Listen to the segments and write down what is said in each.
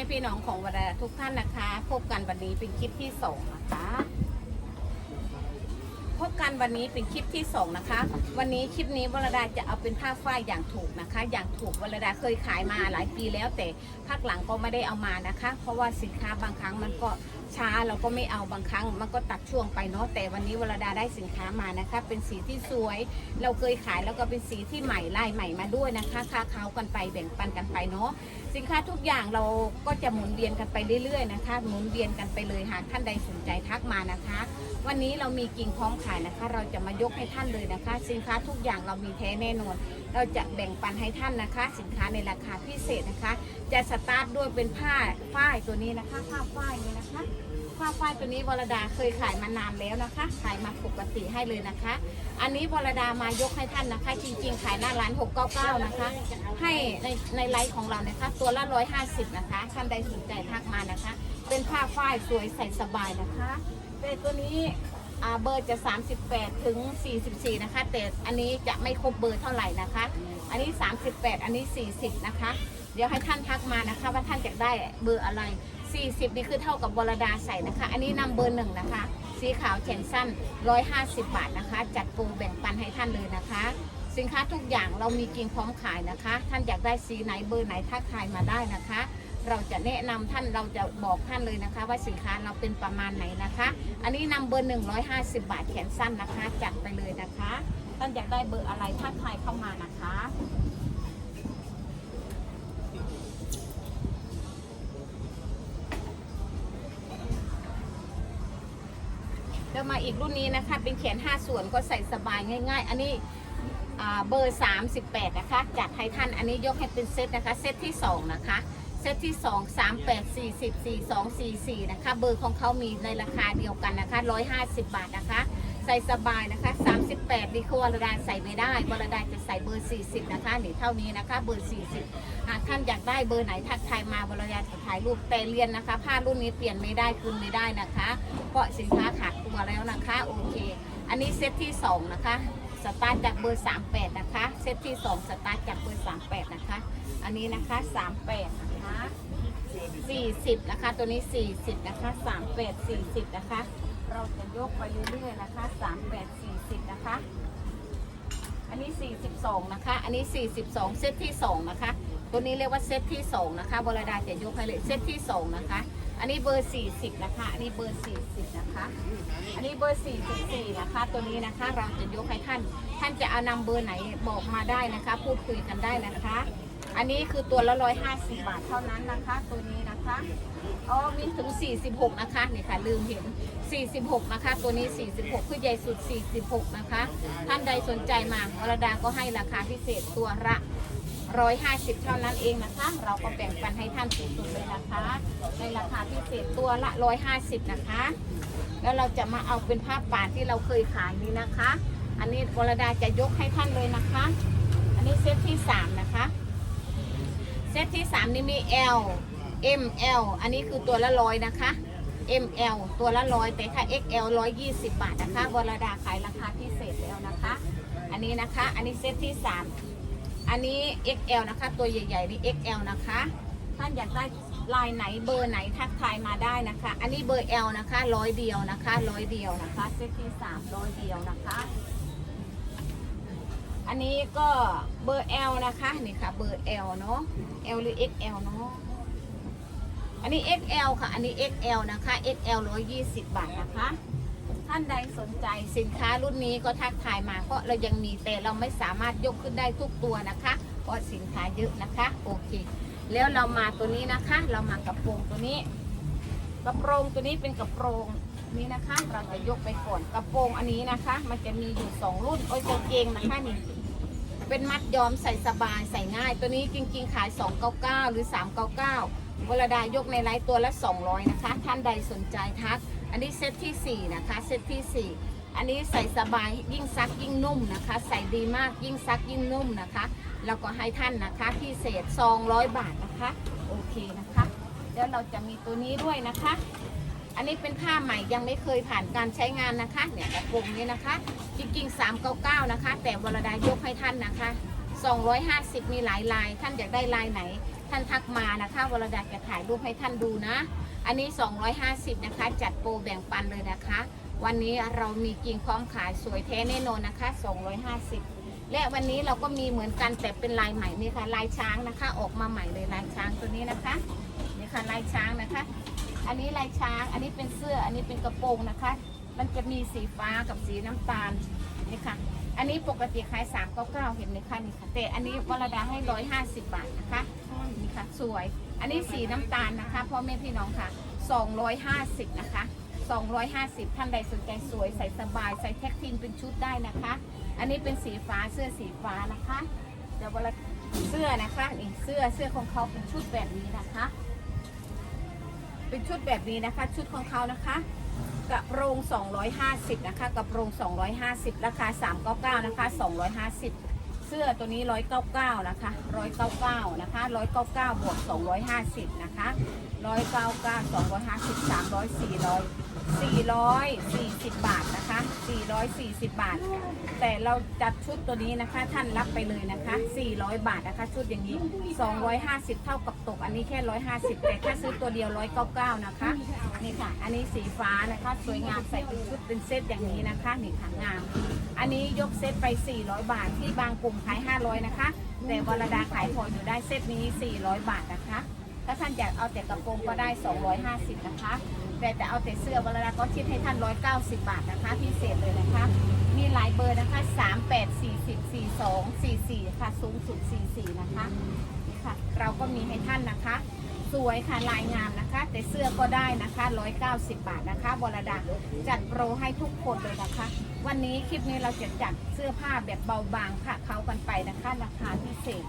ม่พี่น้องของวรดาทุกท่านนะคะ พบกันวันนี้เป็นคลิปที่สองนะคะ พบกันวันนี้เป็นคลิปที่สองนะคะ วันนี้คลิปนี้วรดาจะเอาเป็นผ้าฝ้ายอย่างถูกนะคะ อย่างถูกวรดาเคยขายมาหลายปีแล้วแต่ภาคหลังก็ไม่ได้เอามานะคะ เพราะว่าสินค้าบางครั้งมันก็ ช้าเราก็ไม่เอาบางครั้ง มันก็ตัดช่วงไปเนาะแต่วันนี้วรดาได้สินค้ามานะคะ เป็นสีที่สวย เราเคยขายแล้วก็เป็นสีที่ใหม่ลายใหม่มาด้วยนะคะค้าเขากันไปแบ่งปันกันไปเนาะสินค้าทุกอย่างเราก็จะหมุนเวียนกันไปเรื่อยๆนะคะหมุนเวียนกันไปเลยหากท่านใดสนใจทักมานะคะ วันนี้เรามีกิ่งพร้อมขายนะคะ เราจะมายกให้ท่านเลยนะคะ สินค้าทุกอย่างเรามีแท้แน่นอนเราจะแบ่งปันให้ท่านนะคะ สินค้าในราคาพิเศษนะคะ จะสตาร์ทด้วยเป็นผ้าฝ้ายตัวนี้นะคะ ผ้าฝ้ายนี้นะคะ ผ้าฝ้ายตัวนี้วรดาเคยขายมานานแล้วนะคะ ขายมาปกติให้เลยนะคะ อันนี้วรดามายกให้ท่านนะคะ จริง ๆ ขายหน้าร้าน 699 นะคะ ให้ในในไลฟ์ของเรานะคะ ตัวละ 150 นะคะท่านใดสนใจทักมานะคะ เป็นผ้าฝ้ายสวยใส่สบายนะคะเป็นตัวนี้ อ่าเบอร์จะ 38 ถึง 44 นะคะ แต่อันนี้จะไม่ครบเบอร์เท่าไหร่นะคะ อันนี้ 38 อันนี้ 40 นะคะ เดี๋ยวให้ท่านทักมานะคะ ว่าท่านอยากได้เบอร์อะไร 40 นี่คือเท่ากับบรดาใส่นะคะ อันนี้นำเบอร์หนึ่งนะคะ สีขาวแขนสั้น 150 บาทนะคะ จัดโปรแบ่งปันให้ท่านเลยนะคะ สินค้าทุกอย่างเรามีกิ่งพร้อมขายนะคะ ท่านอยากได้สีไหนเบอร์ไหนทักทายมาได้นะคะ เราจะแนะนำท่านเราจะบอกท่านเลยนะคะ ว่าสินค้าเราเป็นประมาณไหนนะคะ อันนี้นำเบอร์ 150 บาทแขนสั้นนะคะ จัดไปเลยนะคะ ท่านอยากได้เบอร์อะไรทักทายเข้ามานะคะเดี๋ยวมาอีกรุ่นนี้นะคะ เป็นแขน 5 ส่วนก็ใส่สบายง่าย ๆ อันนี้อ่าเบอร์ 38 นะคะ จัดให้ท่านอันนี้ยกให้เป็นเซตนะคะ เซตที่ 2 นะคะ เซตที่ 2 38 40 42 44นะคะ เบอร์ของเขามีในราคาเดียวกันนะคะ 150 บาทนะคะ ใส่สบายนะคะ 38ดีคือวรดาใส่ไม่ได้วรดาจะใส่เบอร์ 40 นะคะนี่เท่านี้นะคะ เบอร์ 40หากท่านอยากได้เบอร์ไหนทักทายมาวรดาจะถ่ายรูปแต่เรียนนะคะ ผ้ารุ่นนี้เปลี่ยนไม่ได้คืนไม่ได้นะคะ เพราะสินค้าขาดตัวแล้วนะคะ โอเค อันนี้เซตที่ 2 นะคะสตาร์ทจากเบอร์ 38 นะคะ เซตที่ 2 สตาร์ทจากเบอร์ 38 นะคะ อันนี้นะคะ 38นะคะ 40 นะคะ ตัวนี้ 40 นะคะ 38 40 นะคะ เราจะยกไปเรื่อยๆนะคะ 38 40 นะคะ อันนี้ 42 นะคะ อันนี้ 42 เซตที่ 2 นะคะ ตัวนี้เรียกว่าเซตที่ 2 นะคะบรดาจะยกให้เลยเซตที่ 2 นะคะ อันนี้เบอร์ 40 นะคะ อันนี้เบอร์ 40 นะคะ อันนี้เบอร์ 44 นะคะ ตัวนี้นะคะ เราจะยกให้ท่าน ท่านจะเอานำเบอร์ไหนบอกมาได้นะคะ พูดคุยกันได้นะคะ อันนี้คือตัวละ150บาทเท่านั้นนะคะ ตัวนี้นะคะอ๋อมีถึง 46 นะคะนี่ค่ะ ลืมเห็น 46 นะคะ ตัวนี้ 46 คือใหญ่สุด 46 นะคะ ท่านใดสนใจมาวรดาก็ให้ราคาพิเศษตัวละ150 เท่านั้นเองนะคะ เราก็แบ่งปันให้ท่านสุดๆเลยนะคะ ในราคาพิเศษตัวละ 150 นะคะ แล้วเราจะมาเอาเป็นผ้าป่านที่เราเคยขายนี้นะคะ อันนี้วรดาจะยกให้ท่านเลยนะคะ อันนี้เซตที่3น เซตที่ 3 นี่มี L M L อันนี้คือตัวละร้อยนะคะ M L ตัวละร้อยแต่ถ้า X L 120 บาทนะคะวรดาขายราคาพิเศษแล้วนะคะ อันนี้นะคะ อันนี้เซตที่ 3 อันนี้ XL นะคะ ตัวใหญ่ๆนี่ XL นะคะ ท่านอยากได้ลายไหนเบอร์ไหนทักทายมาได้นะคะ อันนี้เบอร์ L นะคะร้อยเดียวนะคะร้อยเดียวนะคะเซตที่3ร้อยเดียวนะคะ อันนี้ก็เบอร์ L นะคะนี่ค่ะเบอร์ L เนาะ L หรือ XL เนาะอันนี้ XL ค่ะ อันนี้ XL นะคะ XL 120 บาทนะคะ ท่านใดสนใจสินค้ารุ่นนี้ก็ทักทายมาเพราะเรายังมีแต่เราไม่สามารถยกขึ้นได้ทุกตัวนะคะเพราะสินค้าเยอะนะคะโอเค แล้วเรามาตัวนี้นะคะ เรามากระโปรงตัวนี้ กระโปรงตัวนี้เป็นกระโปรง นี้นะคะเราจะยกไปก่อนกระโปรงอันนี้นะคะ มันจะมีอยู่สองรุ่นโอ้ยกางเกงนะคะนี่เป็นมัดย้อมใส่สบายใส่ง่าย ตัวนี้จริง ๆ ขาย 299 หรือ 399เวลาดายกในไลฟ์ตัวละ 200 นะคะ ท่านใดสนใจทัก อันนี้เซตที่ 4 นะคะ เซตที่ 4 อันนี้ใส่สบายยิ่งซักยิ่งนุ่มนะคะ ใส่ดีมากยิ่งซักยิ่งนุ่มนะคะ แล้วก็ให้ท่านนะคะพิเศษ 200 บาทนะคะ โอเคนะคะ แล้วเราจะมีตัวนี้ด้วยนะคะ อันนี้เป็นผ้าใหม่ยังไม่เคยผ่านการใช้งานนะคะ เนี่ยกระโปรงนี้นะคะ จริงๆ 399 นะคะ แต่วรดายกให้ท่านนะคะ 250 มีหลายลาย ท่านอยากได้ลายไหน ท่านทักมานะคะวรดาจะถ่ายรูปให้ท่านดูนะ อันนี้ 250 นะคะ จัดโปรแบ่งปันเลยนะคะ วันนี้เรามีกิ่งพร้อมขายสวยแท้แน่นอนนะคะ 250 และวันนี้เราก็มีเหมือนกันแต่เป็นลายใหม่นี่ค่ะลายช้างนะคะ ออกมาใหม่เลยลายช้างตัวนี้นะคะนี่ค่ะลายช้างนะคะ อันนี้ลายช้าง อันนี้เป็นเสื้อ อันนี้เป็นกระโปรงนะคะ มันจะมีสีฟ้ากับสีน้ำตาลนี่ค่ะ อันนี้ปกติขาย399เห็นไหมคะนี่ค่ะ แต่อันนี้วรดาให้ 150 บาทนะคะนี่ค่ะ สวย อันนี้สีน้ำตาลนะคะพ่อแม่พี่น้องค่ะ 250 นะคะ 250 ท่านใดสนใจสวยใส่สบายใส่แท็กทีมเป็นชุดได้นะคะ อันนี้เป็นสีฟ้าเสื้อสีฟ้านะคะ เดี๋ยวเวลาเสื้อนะคะนี่เสื้อเสื้อของเขาเป็นชุดแบบนี้นะคะ เป็นชุดแบบนี้นะคะ ชุดของเขานะคะกระโปรง 250 นะคะกระโปรง 250 ราคา 399 นะคะ 250 เสื้อตัวนี้ 199 นะคะ 199 นะคะ 199 บวก 250 นะคะ 199 250 300 400 440 บาทนะคะ 440 บาท แต่เราจัดชุดตัวนี้นะคะ ท่านรับไปเลยนะคะ 400 บาทนะคะ ชุดอย่างนี้ 250 เท่ากับตก อันนี้แค่ 150 แต่ถ้าซื้อตัวเดียว 199 นะคะ นี่ค่ะ อันนี้สีฟ้านะคะ สวยงามใส่เป็นชุดเป็นเซตอย่างนี้นะคะ นี่ค่ะงาม อันนี้ยกเซตไป 400 บาท ที่บางกลุ่มขาย 500 นะคะ แต่วรดาขายพออยู่ได้เซตนี้ 400 บาทนะคะ ถ้าท่านอยากเอาแต่กระโปรงก็ได้ 250 นะคะ แต่จะเอาแต่เสื้อวรดาก็คิดให้ท่าน 190 บาทนะคะ พิเศษเลยนะคะ มีหลายเบอร์นะคะ 38 40 42 44 ค่ะ สูงสุด 44 นะคะนี่ค่ะ เราก็มีให้ท่านนะคะ สวยค่ะ ลายงามนะคะ แต่เสื้อก็ได้นะคะ 190 บาทนะคะวรดาจัดโปรให้ทุกคนเลยนะคะ วันนี้คลิปนี้เราจะจัดเสื้อผ้าแบบเบาบางค่ะเขากันไปนะคะ ราคาพิเศษ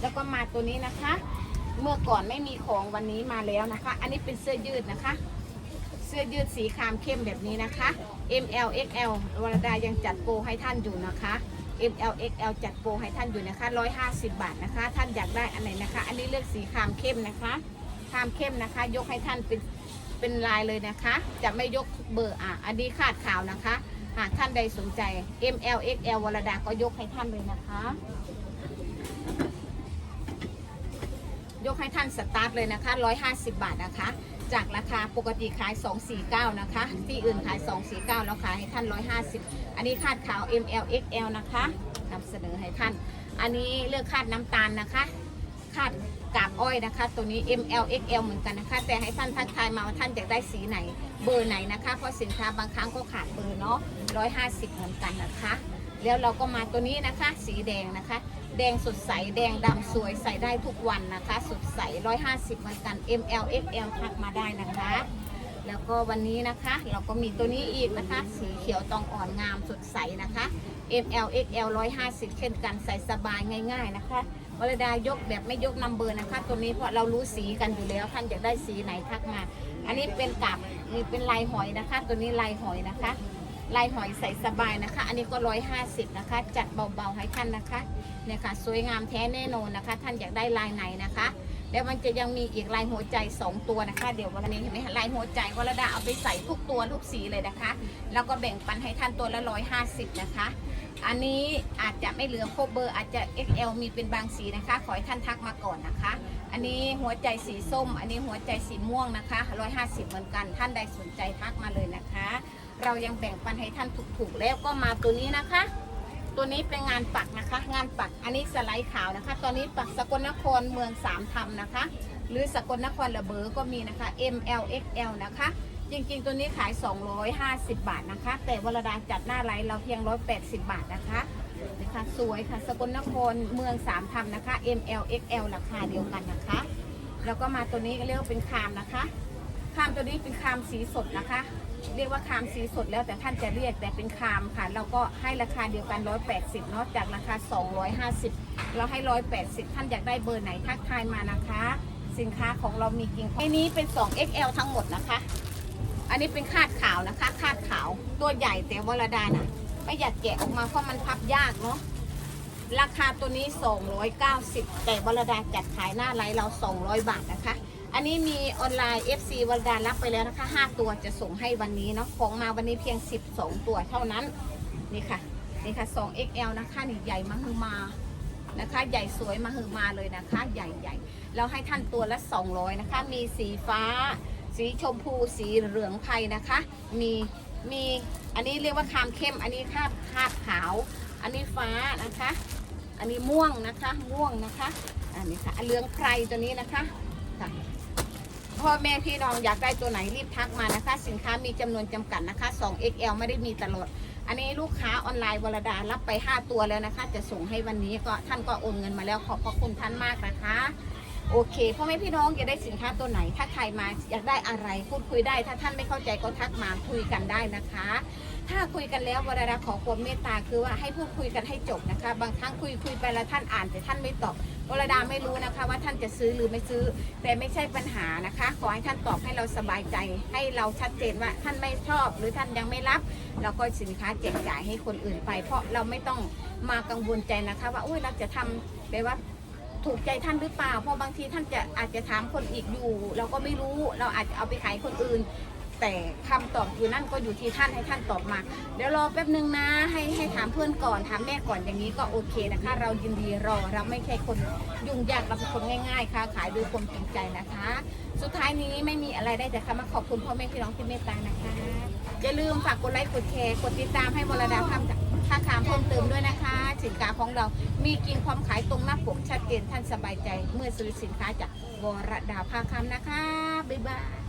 แล้วก็มาตัวนี้นะคะ เมื่อก่อนไม่มีของวันนี้มาแล้วนะคะ อันนี้เป็นเสื้อยืดนะคะ เสื้อยืดสีครามเข้มแบบนี้นะคะ ML XL วรดายังจัดโปรให้ท่านอยู่นะคะ ML XL จัดโปรให้ท่านอยู่นะคะ 150 บาทนะคะ ท่านอยากได้อันไหนนะคะ อันนี้เลือกสีครามเข้มนะคะครามเข้มนะคะ ยกให้ท่านเป็นเป็นลายเลยนะคะ จะไม่ยกเบอร์อะ อันนี้คาดขาวนะคะ หากท่านใดสนใจ ML XL วรดาก็ยกให้ท่านเลยนะคะ ยกให้ท่านสตาร์ทเลยนะคะ 150 บาทนะคะ จากราคาปกติขาย 249 นะคะ ที่อื่นขาย 249 แล้วขายให้ท่าน 150 อันนี้คาดขาว ML XL นะคะนำเสนอให้ท่าน อันนี้เลือกคาดน้ำตาลนะคะ คาดกาบอ้อยนะคะ ตัวนี้ ML XL เหมือนกันนะคะ แต่ให้ท่านทักทายมาว่าท่านอยากได้สีไหน เบอร์ไหนนะคะ เพราะสินค้าบางครั้งก็ขาดเบอร์เนาะ 150 เหมือนกันนะคะ แล้วเราก็มาตัวนี้นะคะ สีแดงนะคะ แดงสดใส แดงดำสวยใส่ได้ทุกวันนะคะ สดใส 150เหมือนกัน ML XL ทักมาได้นะคะ แล้วก็วันนี้นะคะ เราก็มีตัวนี้อีกนะคะ สีเขียวตองอ่อนงามสดใสนะคะ ML XL 150 เช่นกันใส่สบายง่ายๆนะคะวรดายกแบบไม่ยกนัมเบอร์นะคะ ตัวนี้เพราะเรารู้สีกันอยู่แล้วท่านอยากได้สีไหนทักมา อันนี้เป็นกับนี่เป็นลายหอยนะคะ ตัวนี้ลายหอยนะคะ ลายหอยใส่สบายนะคะ อันนี้ก็150นะคะ จัดเบาๆให้ท่านนะคะเนี่ยค่ะสวยงามแท้แน่นอนนะคะ ท่านอยากได้ลายไหนนะคะ แล้วมันจะยังมีอีกลายหัวใจ 2 ตัวนะคะ เดี๋ยววันนี้เห็นไหมคะลายหัวใจวรดาเอาไปใส่ทุกตัวทุกสีเลยนะคะ แล้วก็แบ่งปันให้ท่านตัวละ150นะคะอันนี้อาจจะไม่เหลือครบเบอร์อาจจะ XL มีเป็นบางสีนะคะ ขอให้ท่านทักมาก่อนนะคะ อันนี้หัวใจสีส้ม อันนี้หัวใจสีม่วงนะคะ 150 เหมือนกัน ท่านใดสนใจทักมาเลยนะคะ เรายังแบ่งปันให้ท่านถูกๆแล้วก็มาตัวนี้นะคะ ตัวนี้เป็นงานปักนะคะ งานปักอันนี้สไลด์ขาวนะคะ ตอนนี้ปักสกลนครเมืองสามธรรมนะคะ หรือสกลนครระเบอก็มีนะคะ ML XL นะคะ จริงๆ ตัวนี้ขาย 250 บาทนะคะ แต่วรดาจัดหน้าไลน์เราเพียง 180 บาทนะคะนี่ค่ะสวยค่ะสกลนครเมืองสามธรรมนะคะ ML XL ราคาเดียวกันนะคะ แล้วก็มาตัวนี้ก็เรียกว่าเป็นคามนะคะ คามตัวนี้เป็นคามสีสดนะคะ เรียกว่าคามสีสดแล้วแต่ท่านจะเรียกแต่เป็นคามค่ะเราก็ให้ราคาเดียวกัน 180เนาะจากราคา 250 เราให้ 180 ท่านอยากได้เบอร์ไหนทักทายมานะคะ สินค้าของเรามีจริงอันนี้เป็น 2XL ทั้งหมดนะคะ อันนี้เป็นคาดขาวนะคะคาดขาวตัวใหญ่แต่วรดาน่ะไม่อยากแกะออกมาเพราะมันพับยากเนาะราคาตัวนี้ 290 แต่วรดาจัดขายหน้าไลน์เรา 200 บาทนะคะ อันนี้มีออนไลน์ FC วรดารับไปแล้วนะคะ5ตัวจะส่งให้วันนี้เนาะของมาวันนี้เพียง 12 ตัวเท่านั้นนี่ค่ะนี่ค่ะ 2XL นะคะนี่ใหญ่มากคือมานะคะ ใหญ่สวยมาหือมาเลยนะคะ ใหญ่ๆแล้วให้ท่านตัวละ 200 นะคะ มีสีฟ้า สีชมพู สีเหลืองไพรนะคะ มีมีอันนี้เรียกว่าคามเข้ม อันนี้คาบคาบขาว อันนี้ฟ้านะคะ อันนี้ม่วงนะคะ ม่วงนะคะ อันนี้ค่ะเหลืองไพรตัวนี้นะคะค่ะ พ่อแม่พี่น้องอยากได้ตัวไหนรีบทักมานะคะ สินค้ามีจำนวนจำกัดนะคะ 2XL ไม่ได้มีตลอด อันนี้ลูกค้าออนไลน์วรดารับไป 5 ตัวแล้วนะคะ จะส่งให้วันนี้ก็ท่านก็โอนเงินมาแล้วขอบพระคุณท่านมากนะคะ โอเคพ่อแม่พี่น้องอยากได้สินค้าตัวไหน ถ้าใครมาอยากได้อะไรพูดคุยได้ ถ้าท่านไม่เข้าใจก็ทักมาคุยกันได้นะคะ ถ้าคุยกันแล้ววรดาขอความเมตตาคือว่าให้พูดคุยกันให้จบนะคะ บางครั้งคุยคุยไปแล้วท่านอ่านแต่ท่านไม่ตอบ วรดาไม่รู้นะคะว่าท่านจะซื้อหรือไม่ซื้อ แต่ไม่ใช่ปัญหานะคะ ขอให้ท่านตอบให้เราสบายใจ ให้เราชัดเจนว่าท่านไม่ชอบ หรือท่านยังไม่รับ เราก็สินค้าแจกจ่ายให้คนอื่นไป เพราะเราไม่ต้องมากังวลใจนะคะว่าโอ้ยเราจะทำแบบว่าถูกใจท่านหรือเปล่า เพราะบางทีท่านจะอาจจะถามคนอีกอยู่ เราก็ไม่รู้ เราอาจจะเอาไปขายคนอื่น แต่คำตอบอยู่นั่นก็อยู่ที่ท่านให้ท่านตอบมา เดี๋ยวรอแป๊บนึงนะ ให้ให้ถามเพื่อนก่อนถามแม่ก่อนอย่างนี้ก็โอเคนะคะ เรายินดีรอเราไม่ใช่คนยุ่งยากเราเป็นคนง่ายๆค่ะ ขายด้วยความจริงใจนะคะ สุดท้ายนี้ไม่มีอะไรได้แต่คำว่าขอบคุณพ่อแม่พี่น้องที่เมตตานะคะอย่าลืมฝากกดไลค์กดแชร์กดติดตามให้วรดาคำค่าคามเพิ่มเติมด้วยนะคะ สินค้าของเรามีกินความขายตรงหน้าปกชัดเจนท่านสบายใจ เมื่อซื้อสินค้าจากวรดาภาคำนะคะบ๊ายบาย